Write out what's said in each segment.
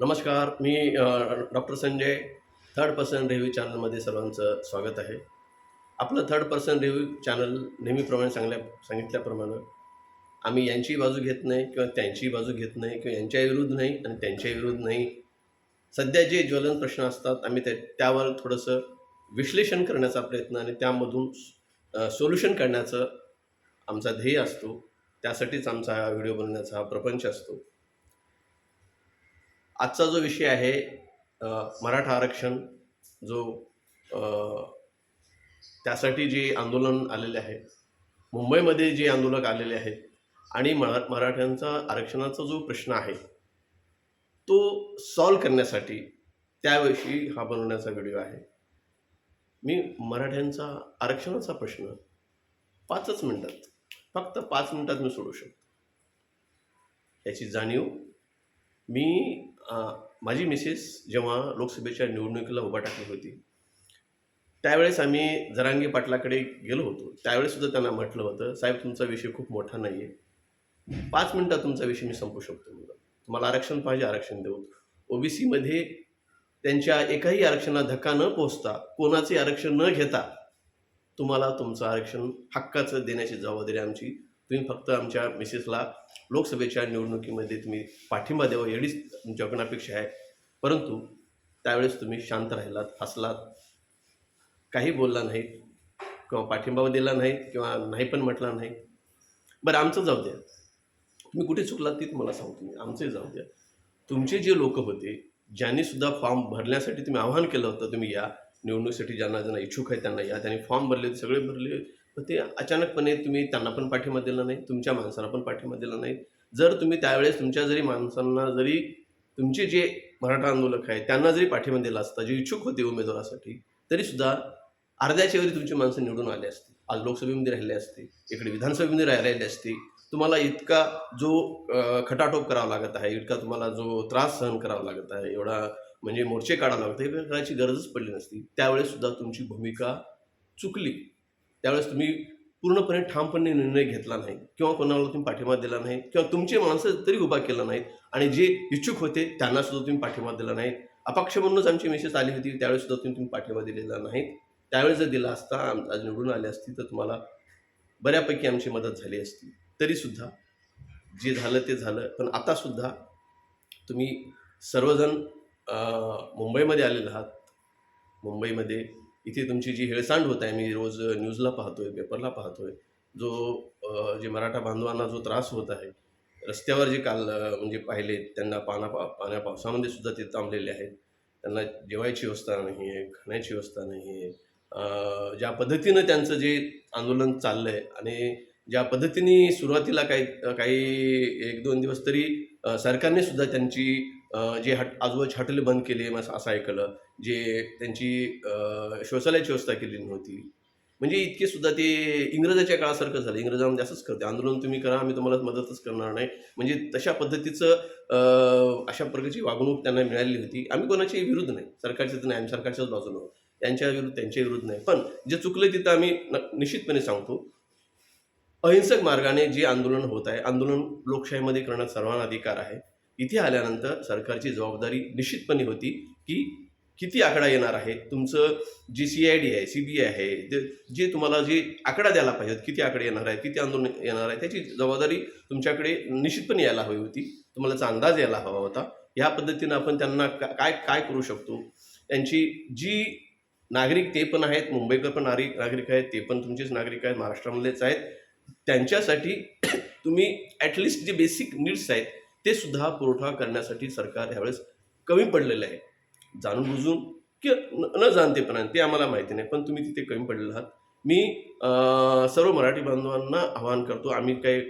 नमस्कार मी doctor Sanjay third person review चॅनलमध्ये सर्वांचं स्वागत आहे. आपलं थर्ड पर्सन रिव्ह्यू चॅनल नेहमीप्रमाणे सांगल्या सांगितल्याप्रमाणे आम्ही यांची बाजू घेत नाही किंवा त्यांची बाजू घेत नाही किंवा यांच्या विरुद्ध नाही आणि त्यांच्या विरुद्ध नाही. सध्या जे ज्वलन प्रश्न असतात आम्ही त्या त्यावर थोडंसं विश्लेषण करण्याचा प्रयत्न आणि त्यामधून सोल्युशन करण्याचं आमचा ध्येय असतो. त्यासाठीच आमचा हा व्हिडिओ बनवण्याचा हा प्रपंच असतो. आजचा जो विषय आहे मराठा आरक्षण जो त्यासाठी जे आंदोलन आलेले आहे मुंबईमध्ये जे आंदोलक आलेले आहेत आणि मरा मराठ्यांचा आरक्षणाचा जो प्रश्न आहे तो सॉल्व करण्यासाठी त्याविषयी हा बनवण्याचा व्हिडिओ आहे. मी मराठ्यांचा आरक्षणाचा प्रश्न पाचच मिनटात फक्त पाच मिनटात मी सोडू शकतो. याची जाणीव मी माझी मिसेस जेव्हा लोकसभेच्या निवडणुकीला उभा टाकली होती त्यावेळेस आम्ही जरांगे पाटलाकडे गेलो होतो. त्यावेळेससुद्धा त्यांना म्हटलं होतं साहेब तुमचा विषय खूप मोठा नाही आहे पाच मिनटात तुमचा विषय मी संपू शकतो मुलं तुम्हाला आरक्षण पाहिजे आरक्षण देऊ. ओबीसीमध्ये त्यांच्या एकाही आरक्षणाला धक्का न पोचता कोणाचे आरक्षण न घेता तुम्हाला तुमचं आरक्षण हक्काचं देण्याची जबाबदारी आमची तुम्ही फक्त आमच्या मिसेसला लोकसभेच्या निवडणुकीमध्ये तुम्ही पाठिंबा द्यावा एवढीच तुमच्याकडून अपेक्षा आहे. परंतु त्यावेळेस तुम्ही शांत राहिलात हसलात. काही बोलला नाही किंवा पाठिंबा दिला नाही किंवा नाही पण म्हटला नाही. बरं आमचं जाऊ द्या. तुम्ही कुठे चुकलात ते तुम्हाला सांगतो मी आमचे जाऊ द्या. तुमचे जे लोक होते ज्यांनी सुद्धा फॉर्म भरण्यासाठी तुम्ही आवाहन केलं होतं तुम्ही या निवडणुकीसाठी ज्यांना ज्यांना इच्छुक आहे त्यांना या. त्यांनी फॉर्म भरले सगळे भरले ते अचानकपणे तुम्ही त्यांना पण पाठिंबा दिला नाही तुमच्या माणसाला पण पाठिंबा दिला नाही. जर तुम्ही त्यावेळेस तुमच्या जरी माणसांना जरी तुमचे जे मराठा आंदोलक आहेत त्यांना जरी पाठिंबा दिला असता जे इच्छुक होते उमेदवारासाठी तरीसुद्धा अर्ध्याच्यावरी तुमची माणसं निवडून आले असते. आज लोकसभेमध्ये राहिले असते इकडे विधानसभेमध्ये राहिले असते. तुम्हाला इतका जो खटाटोप करावा लागत आहे इतका तुम्हाला जो त्रास सहन करावा लागत आहे एवढा म्हणजे मोर्चे काढावं लागत हे करायची गरजच पडली नसती. त्यावेळेस सुद्धा तुमची भूमिका चुकली. त्यावेळेस तुम्ही पूर्णपणे ठामपणे निर्णय घेतला नाही किंवा कोणाला तुम्ही पाठिंबा दिला नाही किंवा तुमचे माणसं तरी उभा केला नाहीत आणि जे इच्छुक होते त्यांना सुद्धा तुम्ही पाठिंबा दिला नाही. अपक्ष म्हणूनच आमची मेसेज आली होती त्यावेळेस सुद्धा तुम्ही तुम्ही पाठिंबा दिलेला नाहीत त्यावेळेस जर दिला असता आम- आज निवडून आले असती तर तुम्हाला बऱ्यापैकी आमची मदत झाली असती. तरीसुद्धा जे झालं ते झालं. पण आतासुद्धा तुम्ही सर्वजण मुंबईमध्ये आलेले आहात. मुंबईमध्ये इथे तुमची जी हेळसांड होत आहे मी रोज न्यूजला पाहतो आहे पेपरला पाहतो आहे जो जे मराठा बांधवांना जो त्रास होत आहे रस्त्यावर जे काल म्हणजे पाहिले त्यांना पाना पा पाण्या पावसामध्ये सुद्धा ते थांबलेले आहेत. त्यांना जेवायची व्यवस्था नाही आहे खाण्याची व्यवस्था नाही आहे. ज्या पद्धतीनं त्यांचं जे आंदोलन चाललं आहे आणि ज्या पद्धतीने सुरुवातीला काही काही एक दोन दिवस तरी सरकारने सुद्धा त्यांची जे हट आजूबाजूची हॉटेल बंद केली मग असं असं ऐकलं. जे त्यांची शौचालयाची व्यवस्था केली नव्हती. म्हणजे इतके सुद्धा ते इंग्रजाच्या काळासारखं झालं. इंग्रजांमध्ये असंच करते. आंदोलन तुम्ही करा आम्ही तुम्हाला मदतच करणार नाही. म्हणजे तशा पद्धतीचं अशा प्रकारची वागणूक त्यांना मिळालेली होती. आम्ही कोणाच्याही विरुद्ध नाही. सरकारच्या नाही. आम्ही सरकारच्याच बाजूनं आहोत. त्यांच्या विरुद्ध त्यांच्या विरुद्ध नाही. पण जे चुकलं तिथं आम्ही न निश्चितपणे सांगतो. अहिंसक मार्गाने जे आंदोलन होत आहे आंदोलन लोकशाहीमध्ये करण्यात सर्वांना अधिकार आहे. इथे आल्यानंतर सरकारची जबाबदारी निश्चितपणे होती की किती आकडा येणार आहे? तुमचं जी सी आय डी आहे सी बी आय आहे जे जे तुम्हाला जे आकडा द्यायला पाहिजेत किती आकडे येणार आहे किती आंदोलन येणार आहे त्याची जबाबदारी तुमच्याकडे निश्चितपणे यायला हवी होती. तुम्हाला त्याचा अंदाज यायला हवा होता. ह्या पद्धतीनं आपण त्यांना का- काय काय करू शकतो? त्यांची जी नागरिक ते पण आहेत मुंबईकर पण नागरिक नागरिक आहेत ते पण तुमचेच नागरिक आहेत महाराष्ट्रामधलेच आहेत. त्यांच्यासाठी तुम्ही ॲटलिस्ट जे बेसिक नीड्स आहेत ते सुद्धा पुरवठा करण्यासाठी सरकार यावेळेस कमी पडलेलं आहे. जाणून बुजून की न न ते आम्हाला माहिती नाही पण तुम्ही तिथे कमी पडलेले आहात. मी सर्व मराठी बांधवांना आवाहन करतो आम्ही काही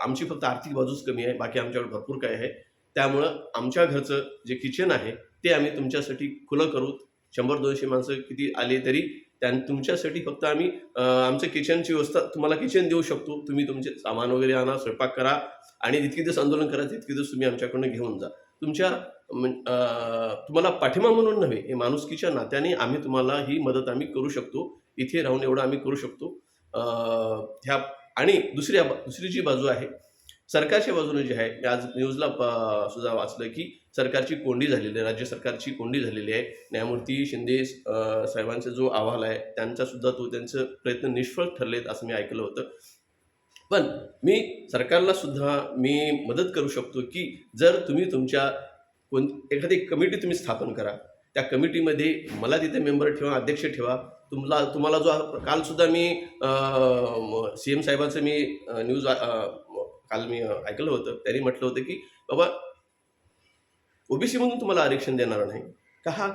आमची फक्त आर्थिक बाजूच कमी आहे बाकी आमच्याकडे भरपूर काय आहे. त्यामुळं आमच्या घरचं जे किचन आहे ते आम्ही तुमच्यासाठी खुलं करू. शंभर दोनशे माणसं किती आले तरी त्यां तुमच्यासाठी फक्त आम्ही आमचं किचनची व्यवस्था तुम्हाला किचन देऊ शकतो. तुम्ही तुमचे सामान वगैरे आणा स्वयंपाक करा आणि जितके दिवस आंदोलन करा तितके दिवस तुम्ही आमच्याकडून घेऊन जा. तुमच्या तुम्हाला पाठिंबा म्हणून नव्हे हे माणुसकीच्या नात्याने आम्ही तुम्हाला ही मदत आम्ही करू शकतो. इथे राहून एवढं आम्ही करू शकतो. ह्या आणि दुसऱ्या दुसरी जी बाजू आहे सरकारच्या बाजूने जे आहे मी आज न्यूजला प- सुद्धा वाचलं की सरकारची कोंडी झालेली आहे राज्य सरकारची कोंडी झालेली आहे. न्यायमूर्ती शिंदे साहेबांचा जो अहवाल आहे त्यांचा सुद्धा तो त्यांचं प्रयत्न निष्फळ ठरलेत असं मी ऐकलं होतं. पण मी सरकारला सुद्धा मी मदत करू शकतो की जर तुम्ही तुमच्या कोण एखादी कमिटी तुम्ही स्थापन करा त्या कमिटीमध्ये मला तिथे मेंबर ठेवा अध्यक्ष ठेवा. तुम्हाला तुम्हाला जो कालसुद्धा मी सी एम साहेबांचं मी न्यूज काल मी ऐकलं होतं. त्यांनी म्हटलं होतं की बाबा ओबीसीमधून तुम्हाला आरक्षण देणार नाही. का हा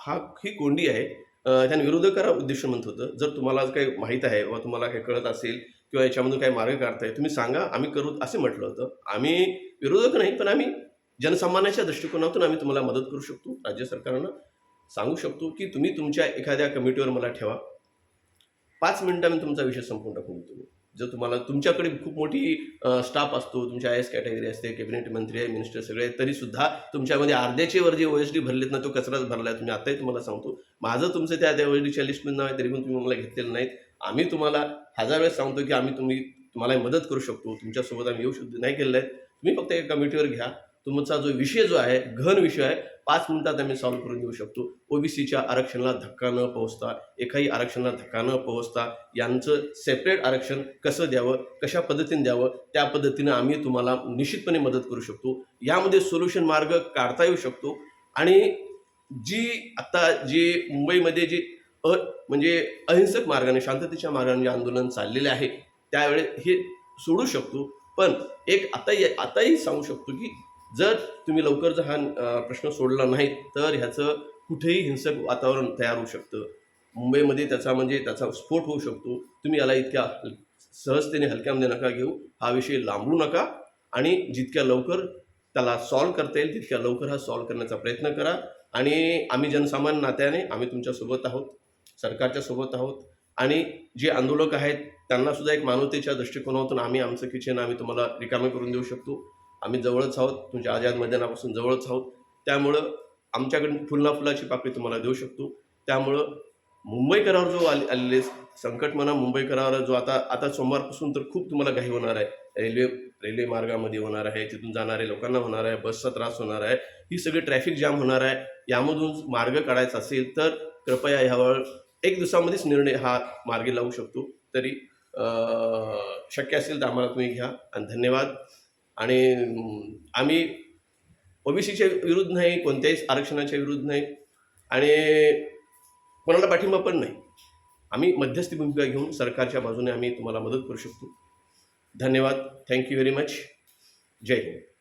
हा ही कोंडी आहे. अ, त्याने विरोधकाला उद्देश म्हणत होतं. जर तुम्हाला काही माहीत आहे वा तुम्हाला काही कळत असेल किंवा याच्यामधून काही मार्ग काढताय तुम्ही सांगा आम्ही करू असे म्हटलं होतं. आम्ही विरोधक नाही पण आम्ही जनसामान्याच्या दृष्टिकोनातून आम्ही तुम्हाला मदत करू शकतो. राज्य सरकारनं सांगू शकतो की तुम्ही तुमच्या एखाद्या कमिटीवर मला ठेवा. पाच मिनिटांनी तुमचा विषय संपून टाकून तुम्ही जर तुम्हाला तुमच्याकडे खूप मोठी स्टाफ असतो तुमच्या आय एस कॅटेगरी असते कॅबिनेट मंत्री आहे मिनिस्टर सगळे तरी सुद्धा तुमच्यामध्ये अर्ध्याचे वर जे ओ एस डी भरलेत ना तो कचराच भरला आहे तुम्ही आताही तुम्हाला सांगतो. माझं तुमचं त्या त्या ओ एस डीच्या लिस्टमध्ये नाव आहे तरी पण तुम्ही मला घेतलेलं नाहीत. आम्ही तुम्हाला हजार वेळेस सांगतो की आम्ही तुम्ही तुम्हाला मदत करू शकतो तुमच्यासोबत आम्ही येऊ शकतो नाही केलेलं आहे. तुम्ही फक्त एका कमिटीवर घ्या. तुमचा जो विषय जो आहे घन विषय आहे पाच मिनिटात आम्ही सॉल्व्ह करून देऊ शकतो. ओबीसीच्या आरक्षणाला धक्का न पोहोचता एकाही आरक्षणाला धक्का न पोहोचता यांचं सेपरेट आरक्षण कसं द्यावं कशा पद्धतीने द्यावं त्या पद्धतीनं आम्ही तुम्हाला निश्चितपणे मदत करू शकतो. यामध्ये सोल्युशन मार्ग काढता येऊ शकतो. आणि जी आता जी मुंबईमध्ये जी अ म्हणजे अहिंसक मार्गाने शांततेच्या मार्गाने जे आंदोलन चाललेले आहे त्यावेळे हे सोडू शकतो. पण एक आता आताही सांगू शकतो की जर तुम्ही लवकर जर हा प्रश्न सोडला नाही तर ह्याचं कुठेही हिंसक वातावरण तयार होऊ शकतं. मुंबईमध्ये त्याचा म्हणजे त्याचा स्फोट होऊ शकतो. तुम्ही याला इतक्या सहजतेने हलक्यामध्ये नका घेऊ. हा विषय लांबू नका आणि जितक्या लवकर त्याला सॉल्व करता येईल तितक्या लवकर हा सॉल्व करण्याचा प्रयत्न करा. आणि आम्ही जनसामान्य नात्याने आम्ही तुमच्यासोबत आहोत सरकारच्या सोबत आहोत. आणि जे आंदोलक आहेत त्यांनासुद्धा एक मानवतेच्या दृष्टिकोनातून आम्ही आमचं किचन आम्ही तुम्हाला रिकामे करून देऊ शकतो. आम्ही जवळच आहोत तुमच्या आझाद मैदानापासून जवळच आहोत. त्यामुळं आमच्याकडून फुलना फुलाची पाकळी तुम्हाला देऊ शकतो. त्यामुळं मुंबईकरावर जो आले आलेले संकट म्हणा मुंबईकरावर जो आता आता सोमवारपासून तर खूप तुम्हाला घाई होणार आहे. रेल्वे रेल्वे मार्गामध्ये होणार आहे तिथून जाणारे लोकांना होणार आहे बसचा त्रास होणार आहे. ही सगळी ट्रॅफिक जाम होणार आहे. यामधून मार्ग काढायचा असेल तर कृपया ह्यावर एक दिवसामध्येच निर्णय हा मार्गी लावू शकतो. तरी शक्य असेल तर आम्हाला तुम्ही घ्या. आणि धन्यवाद. आणि अं, आम्ही ओबीसीच्या विरुद्ध नाही कोणत्याही आरक्षणाच्या विरुद्ध नाही आणि कोणाला पाठिंबा पण नाही. आम्ही मध्यस्थी भूमिका घेऊन सरकारच्या बाजूने आम्ही तुम्हाला मदत करू शकतो. धन्यवाद. थँक्यू व्हेरी मच जय हिंद.